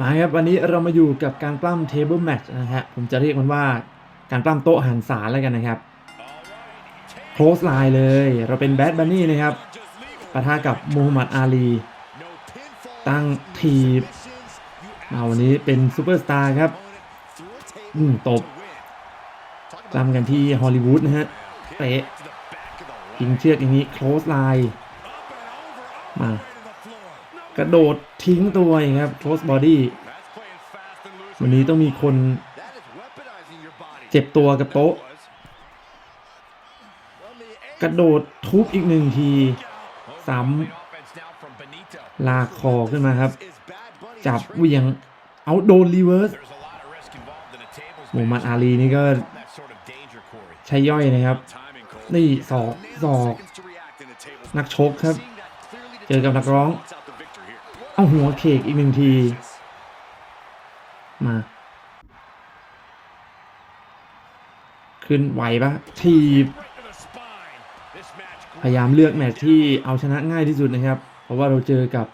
มาครับวันนี้เรามาอยู่กับการปล้ำเทเบิลแมตช์นะฮะผมจะเรียกมันว่าการปล้ำโต๊ะหันศาแล้วกันนะครับโคลสไลน์เลยเราเป็นแบดบันนี่นะครับปะทะกับมูฮัมหมัดอาลี ตั้งทีมาวันนี้เป็นซูเปอร์สตาร์ครับอืมตบปล้ำกันที่ฮอลลีวูดนะฮะเตะยิงเชือกอย่างนี้โคลสไลน์มา กระโดดทิ้งตัวอีกครับโคสบอดี้วันนี้ต้องมีคนเจ็บตัวกับโต๊ะ กระโดดทุบอีกหนึ่งทีซ้ำลากคอขึ้นมาครับ จับเวียงเอาโดนรีเวิร์สหมูมัดอาลีนี่ก็ใช้ย่อยนะครับ นี่ศอกศอก นักชกครับ เจอกับนักร้อง เอาหัวเคกอีกหนึ่งที มา ขึ้นไหวปะทีบพยายามเลือกแมตช์ที่เอาชนะง่ายที่สุดนะครับ เพราะว่าเราเจอกับ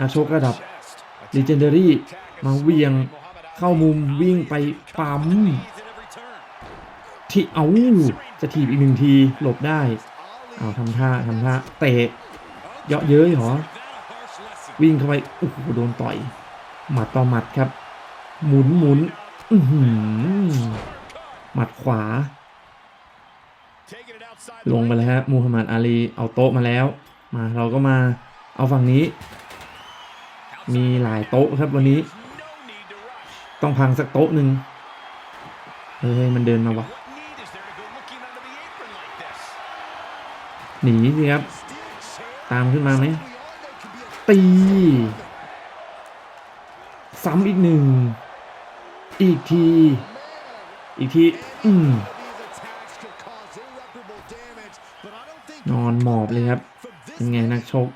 นักชกระดับ Legendary มาเวียงเข้ามุมวิ่งไปปั๊มที่เอาจะถีบอีกหนึ่งทีหลบได้ เอาทำท่าทำท่าเตะ เยาะเย้ยหรอ วิ่งเข้าไปโอ้โหโดนต่อยหมัดต่อหมัดครับ หมุนหมุนอืหือหมัดขวา ลงไปเลยฮะมูฮัมหมัดอาลีเอาโต๊ะมาแล้ว มาเราก็มาเอาฝั่งนี้ มีหลายโต๊ะครับวันนี้ ต้องพังสักโต๊ะหนึ่งเฮ้ยมันเดินมาวะหนีสิครับ ตามขึ้นมาไหม ตี ซ้ำอีกหนึ่ง อีกที อีกที อืมนอนหมอบเลยครับ เป็นไงนักชก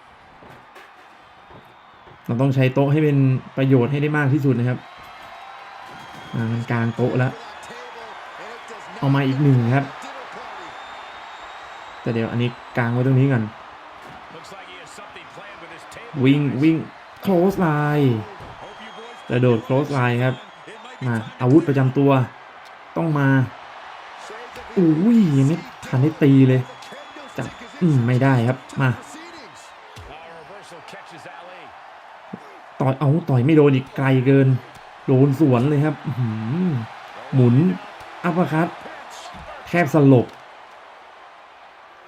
เราต้องใช้โต๊ะให้เป็นประโยชน์ให้ได้มากที่สุดนะครับมามันกลางโต๊ะแล้ว เอามาอีกหนึ่งครับ แต่เดี๋ยวอันนี้กลางไว้ตรงนี้ก่อน วิ่งวิ่ง close line กระโดด close line ครับ มาอาวุธประจำตัว ต้องมาอุ้ยยังไม่ทันได้ตีเลยจับอืมไม่ได้ครับมาต่อยเอาต่อยไม่โดนอีกไกลเกิน โดนสวนเลยครับหือหมุนอัปเปอร์คัตแทบสลบ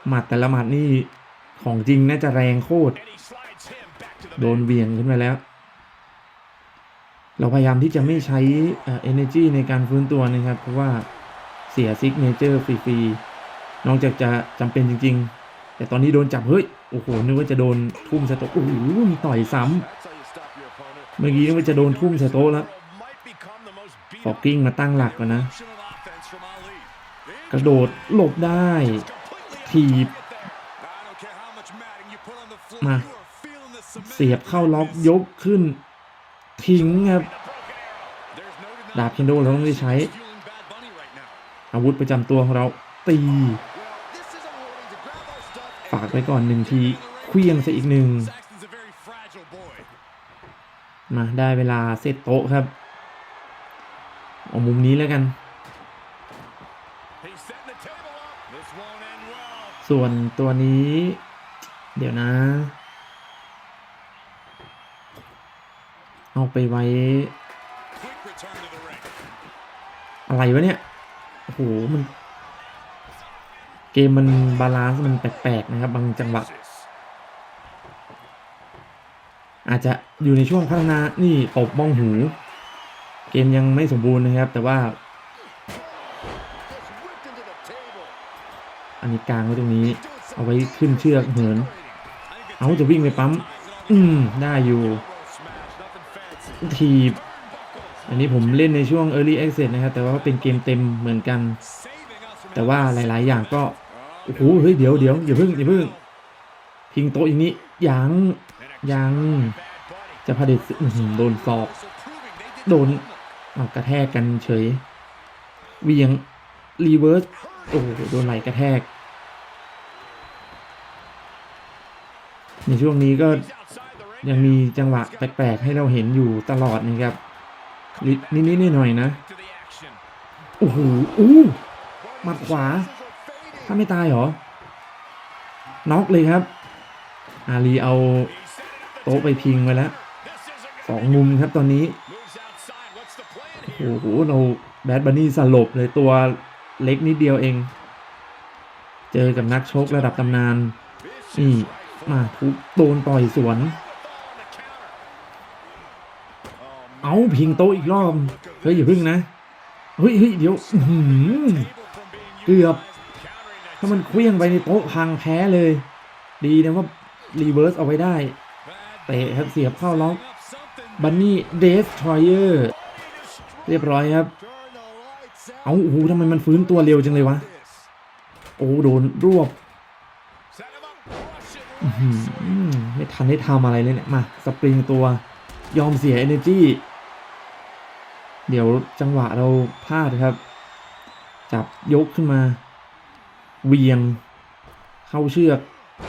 หมัดแต่ละหมัดนี่ของจริงน่าจะแรงโคตร โดนเบี่ยงขึ้นไปแล้ว เราพยายามที่จะไม่ใช้เอ่อ energy ในการฟื้นตัวนะครับ เพราะว่าเสียซิกเนเจอร์ฟรีๆนอกจากจะจำเป็นจริง ๆ แต่ตอนนี้โดนจับ เฮ้ย โอ้โห นึกว่าจะโดนทุ่มสโตโอ้โหมีต่อยซ้ำเมื่อกี้นึกว่าจะโดนทุ่มสโตแล้วฟอกกิ้งมาตั้งหลักก่อนนะ กระโดดหลบได้ ถีบ มา เสียบเข้าล็อกยกขึ้น ทิ้งครับ ดาบเคนโดเราต้องได้ใช้ อาวุธประจำตัวของเราตี ฝากไว้ก่อนหนึ่งทีเคลี้ยงซะอีกหนึ่ง มาได้เวลาเซตโต๊ะครับ เอามุมนี้แล้วกัน ส่วนตัวนี้ เดี๋ยวนะ เอาไปไว้ อะไรวะเนี่ย โอ้โห มัน เกมมันบาลานซ์มันแปลกๆนะครับ บางจังหวะ อาจจะอยู่ในช่วงพัฒนา นี่ตบบ้องหู เกมยังไม่สมบูรณ์นะครับ แต่ว่า อันนี้กลางไว้ตรงนี้ เอาไว้ขึ้นเชือกเหิน เอาจะวิ่งไปปั๊ม อืม ได้อยู่ ทีบ อันนี้ผมเล่นในช่วง Early Access นะครับ แต่ว่าเป็นเกมเต็มเหมือนกัน แต่ว่าหลาย ๆ อย่างก็ โอ้โห เฮ้ย เดี๋ยวเดี๋ยวอย่าเพิ่งอย่าเพิ่งทิ้งโต๊ะอย่างนี้ยังยังจะพเด็จอื้อโดนสอบ โดนเอากระแทกกันเฉยเวียง รีเวิร์ส โอ้โห โดนไหลกระแทก ในช่วงนี้ก็ ยังมีจังหวะแปลกๆให้เราเห็นอยู่ตลอดนะครับนิดนิดๆหน่อยๆนะโอ้โหอู้หมัดขวา ถ้าไม่ตายเหรอ น็อกเลยครับ อาลีเอาโต๊ะไปพิงไว้แล้วสองมุมครับตอนนี้ โอ้โหเราแบดบันนี่สลบเลยตัวเล็กนิดเดียวเอง เจอกับนักชกระดับตำนานนี่มาทุบโดนต่อยสวน เอาพิงโตอีกรอบเฮ้ยอย่าพึ่งนะเฮ้ยเฮ้ยเดี๋ยวเกือบ ถ้ามันเคลี้ยงไปในโต๊ะพังแพ้เลย ดีนะว่ารีเวิร์สเอาไว้ได้เตะครับเสียบเข้าล็อกบันนี่เดสทรอยเออร์เรียบร้อยครับ เอาโอ้โหทำไมมันฟื้นตัวเร็วจังเลยวะ โอ้โดนรวบไม่ทันได้ทำอะไรเลยเนี่ยมา สปริงตัวยอมเสีย energy เดี๋ยวจังหวะเราพลาดครับ จับยกขึ้นมาเวียง เข้าเชือก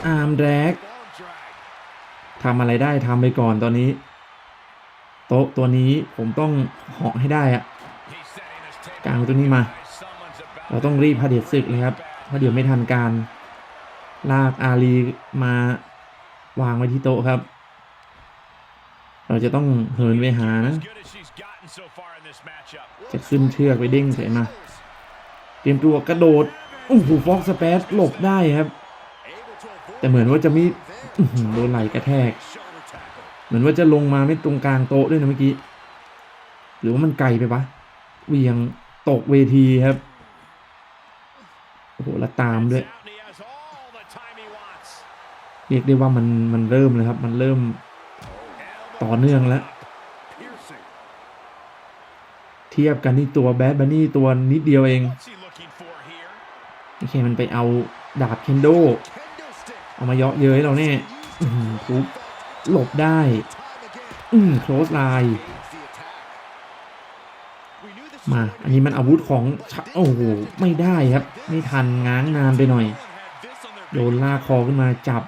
อาร์มแดกทำอะไรได้ทำไปก่อนตอนนี้ โต๊ะตัวนี้ผมต้องเหาะให้ได้อะกลางตัวนี้มา เราต้องรีบพาเดชศึกเลยครับเพราะเดี๋ยวไม่ทันการ ลากอาลีมาวางไว้ที่โต๊ะครับ เราจะต้องเหินไปหานะ จะขึ้นเชือกไปเด้งเฉยมาเตรียมตัวกระโดดโอ้โหฟอกสเปซหลบได้ครับ แต่เหมือนว่าจะไม่อื้อหือโดนไหลกระแทก เหมือนว่าจะลงมาไม่ตรงกลางโต๊ะด้วยนะเมื่อกี้ หรือว่ามันไกลไปปะเวียงตกเวทีครับ โอ้โหแล้วตามด้วย เรียกได้ว่ามันมันเริ่มเลยครับ มันเริ่มต่อเนื่องแล้ว เทียบกันนี่ตัวแบดบันนี่ตัวนิดเดียวเองโอเคมันไปเอาดาบเคนโดเอามาเยาะเย้ยเราเนี่ยอื้อหือทุบหลบได้ อืมโคลสไลน์มา อันนี้มันอาวุธของโอ้โห ไม่ได้ครับ ไม่ทันง้างนานไปหน่อย โดนลากคอขึ้นมาจับ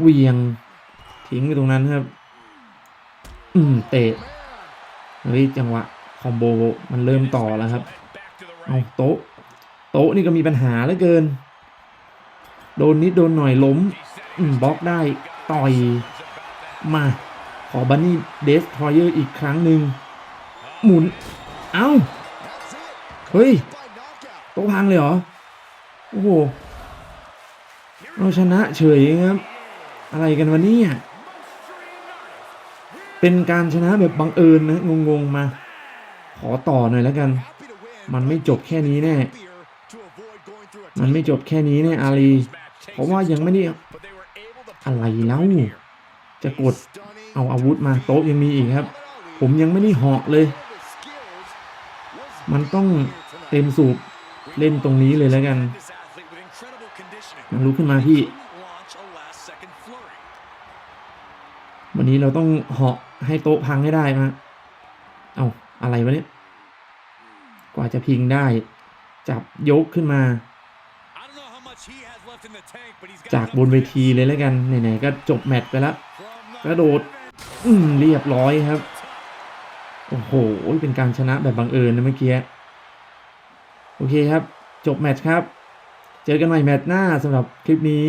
เวียง ทิ้งไปตรงนั้นครับ อืม เตะ เฮ้ย จังหวะ อมโบมันเริ่มต่อแล้วครับเอาโต๊ะ โต๊ะนี่ก็มีปัญหาเหลือเกิน โดนนิดโดนหน่อยล้มบล็อกได้ต่อยมา ขอบันนี่เดสทรอยเออร์อีกครั้งหนึ่งหมุน เอ้า เฮ้ย โต๊ะพังเลยเหรอ โอ้โหเราชนะเฉยครับ อะไรกันวะเนี่ยเป็นการชนะแบบบังเอิญนะ งง ๆ มา ขอต่อหน่อยแล้วกัน มันไม่จบแค่นี้แน่ มันไม่จบแค่นี้แน่อาลี เพราะว่ายังไม่ได้อะไรแล้ว จะกดเอาอาวุธมาโต๊ะยังมีอีกครับ ผมยังไม่ได้เหาะเลย มันต้องเต็มสูบเล่นตรงนี้เลยแล้วกันมันลุกขึ้นมาพี่ วันนี้เราต้องเหาะให้โต๊ะพังให้ได้มาเอา อะไรวะเนี่ย กว่าจะพิงได้ จับยกขึ้นมา จากบนเวทีเลยแล้วกัน ไหนๆ ก็จบแมตช์ไปแล้วกระโดด อืมเรียบร้อยครับ โอ้โห เป็นการชนะแบบบังเอิญนะเมื่อกี้ โอเคครับ จบแมตช์ครับ เจอกันใหม่แมตช์หน้าสำหรับคลิปนี้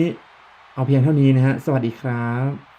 เอาเพียงเท่านี้นะฮะ สวัสดีครับ